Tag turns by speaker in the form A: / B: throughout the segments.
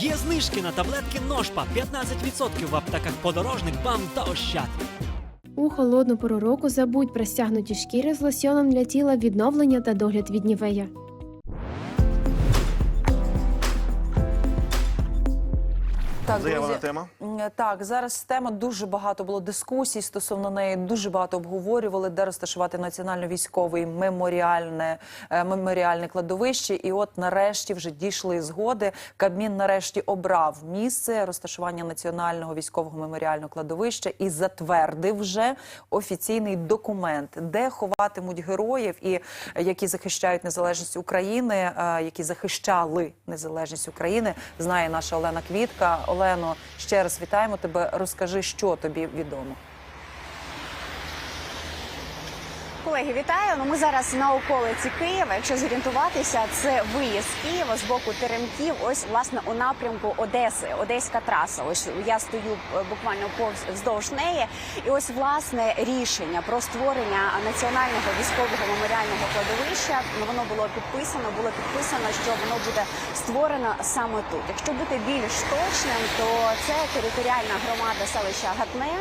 A: Є знижки на таблетки Ножпа 15% в аптеках подорожник, бам та ощад.
B: У холодну пору року забудь про стягнуті шкіри з лосьоном для тіла відновлення та догляд від нівея.
C: Так,
D: Заявлена
C: друзі,
D: тема.
C: Так, зараз тема дуже багато було дискусій стосовно неї. Дуже багато обговорювали, де розташувати національно-військовий меморіальне е, меморіальне кладовище. І от нарешті вже дійшли згоди. Кабмін нарешті обрав місце розташування національного військового меморіального кладовища і затвердив вже офіційний документ, де ховатимуть героїв і які захищають незалежність України, е, які захищали незалежність України. Знає наша Олена Квітка. Олено, ще раз вітаємо тебе. Розкажи, що тобі відомо.
E: Колеги, вітаю. Ну ми зараз на околиці Києва. Якщо зорієнтуватися, це виїзд Києва з боку Теремків. Ось власне у напрямку Одеси, Одеська траса. Ось я стою е, буквально повз вздовж неї. І ось власне рішення про створення національного військового меморіального кладовища. ну, Воно було підписано. Було підписано, що воно буде створено саме тут. Якщо бути більш точним, то це територіальна громада селища Гатне.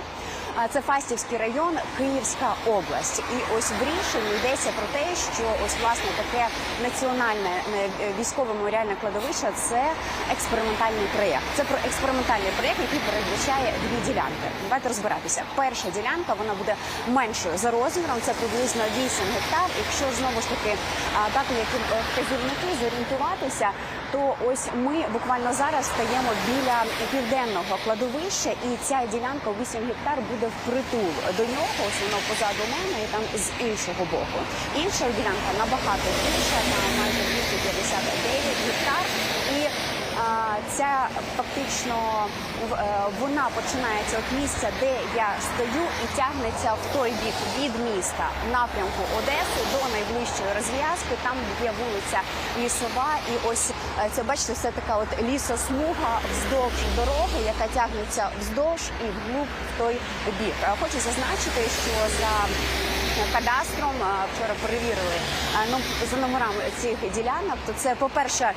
E: Це Фастівський район, Київська область. І ось в рішенні йдеться про те, що ось власне таке національне е, військове меморіальне кладовище це експериментальний проєкт. Це про експериментальний проєкт, який передбачає дві ділянки. Давайте розбиратися. Перша ділянка вона буде меншою за розміром. Це приблизно 8 гектар. Якщо знову ж таки а, дати які е, вказівники зорієнтуватися, то ось ми буквально зараз стаємо біля південного кладовища, і ця ділянка 8 гектар буде впритул до нього. Ось воно позаду мене і там з іншого боку. Інша ділянка набагато більша, на майже 259 гектар. І ця фактично в- е, вона починається від місця, де я стою, і тягнеться в той бік від міста в напрямку Одеси до найближчої розв'язки. Там є вулиця Лісова, і ось це бачите, все така от лісосмуга вздовж дороги, яка тягнеться вздовж і вглуб в той бік. Е, Хочу зазначити, що за кадастром е, вчора перевірили е, ну, за номерами цих ділянок. То це, по-перше, Е,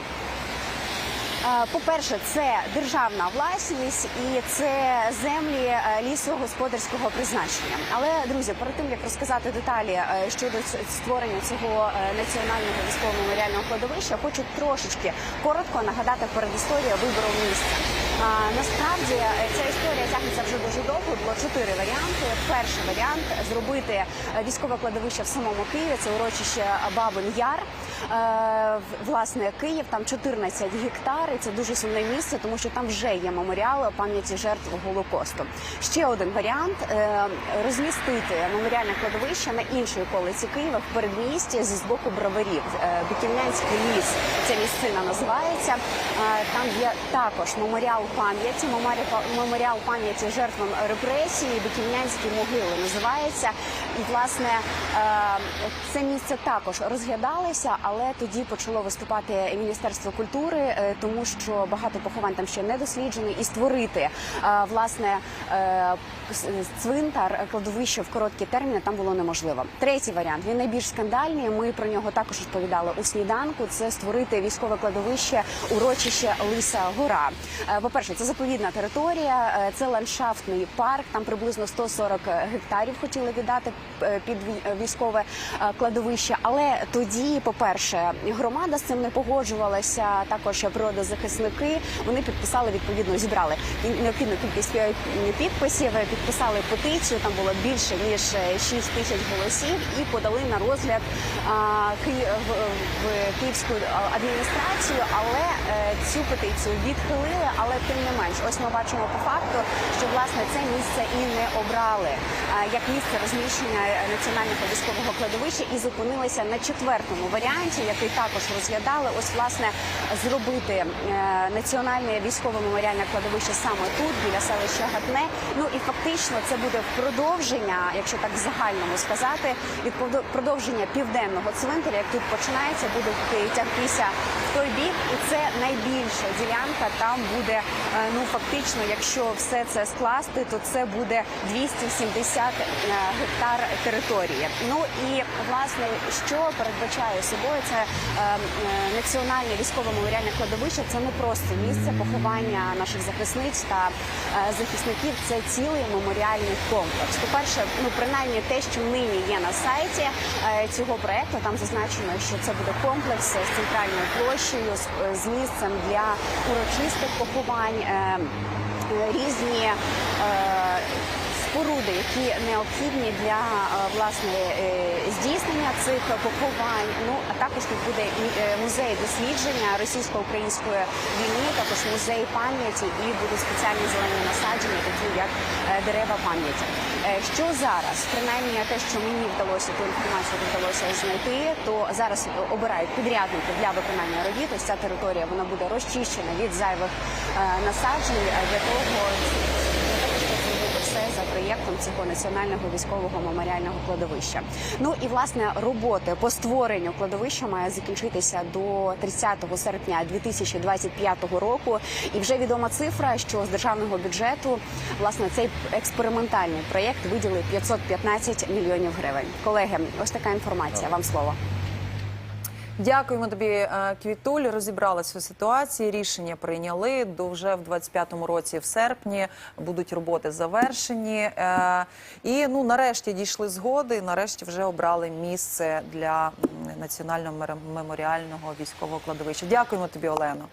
E: По-перше, це державна власність і це землі е, лісогосподарського призначення. Але друзі, перед тим як розказати деталі е, щодо створення цього е, національного військового меморіального кладовища, хочу трошечки коротко нагадати передісторію вибору місця. А, Насправді е, ця історія тягнеться вже дуже довго. Було чотири варіанти. Перший варіант зробити е, військове кладовище в самому Києві. Це урочище Бабин Яр. Е, Власне, Київ там 14 гектар, це дуже сумне місце, тому що там вже є меморіал пам'яті жертв Голокосту. Ще один варіант розмістити меморіальне кладовище на іншій околиці Києва в передмісті з боку броварів. Биківнянський ліс. Ця місцина називається. Там є також меморіал пам'яті, меморі- меморіал пам'яті жертвам репресії, Биківнянські могили називається. І власне е, це місце також розглядалося, але тоді почало виступати Міністерство культури, е, тому що багато поховань там ще не досліджені, і створити е, власне цвинтар, кладовище в короткі терміни там було неможливо. Третій варіант він найбільш скандальний. Ми про нього також розповідали у сніданку. Це створити військове кладовище урочище Лиса Гора. Е, По-перше, це заповідна територія, е, це ландшафтний парк. Там приблизно 140 гектарів хотіли віддати е, під е, військове кладовище. Але тоді, по-перше, громада з цим не погоджувалася. Також природозахисники вони підписали відповідно, зібрали необхідну кількість підписів, підписали петицію. Там було більше ніж е, 6 тисяч голосів, і подали на розгляд в, Київську адміністрацію. Але цю петицію відхилили. Але тим не менш, ось ми бачимо по факту, що власне це місце і не обрали як місце розміщення національного військового кладовища і зупинилися на четвертому варіанті, який також розглядали. Ось власне зробити е, національне військове меморіальне кладовище саме тут, біля селища Гатне. Ну і фактично це буде продовження, якщо так загальному сказати, від продо- продовження південного цвинтаря, як тут починається, буде тягтися в той бік, і це найбільша ділянка. Там буде ну фактично, якщо все це скласти, то це буде 270 е, гектар території. Ну і власне, що передбачає собою, це е, е, національне військове меморіальне кладовище. Це не просто місце поховання наших захисниць та е, захисників. Це цілий меморіальний комплекс. По перше, ну принаймні те, що нині є на сайті е, цього проекту, там зазначено, що це буде комплекс з центральною площею, з місцем для урочистих поховань. Е, е, Різні е, споруди, які необхідні для е, власне е, здійснення цих поховань. Ну а також тут буде е, музей дослідження російсько-української війни, також музей пам'яті і будуть спеціальні зелені насадження, такі як дерева пам'яті. Що зараз, принаймні те, що мені вдалося ту інформацію вдалося знайти, то зараз обирають підрядників для виконання робіт. Ось ця територія вона буде розчищена від зайвих насаджень для того, все за проєктом цього національного військового меморіального кладовища. Ну і власне роботи по створенню кладовища має закінчитися до 30 серпня 2025 року. І вже відома цифра, що з державного бюджету власне цей експериментальний проєкт виділив 515 мільйонів гривень. Колеги, ось така інформація. Вам слово.
C: Дякуємо тобі, е, Квітуль. Розібралася у ситуації. Рішення прийняли. До вже в 25-му році, в серпні, будуть роботи завершені. Е, І ну нарешті дійшли згоди. Нарешті вже обрали місце для національного меморіального військового кладовища. Дякуємо тобі, Олено.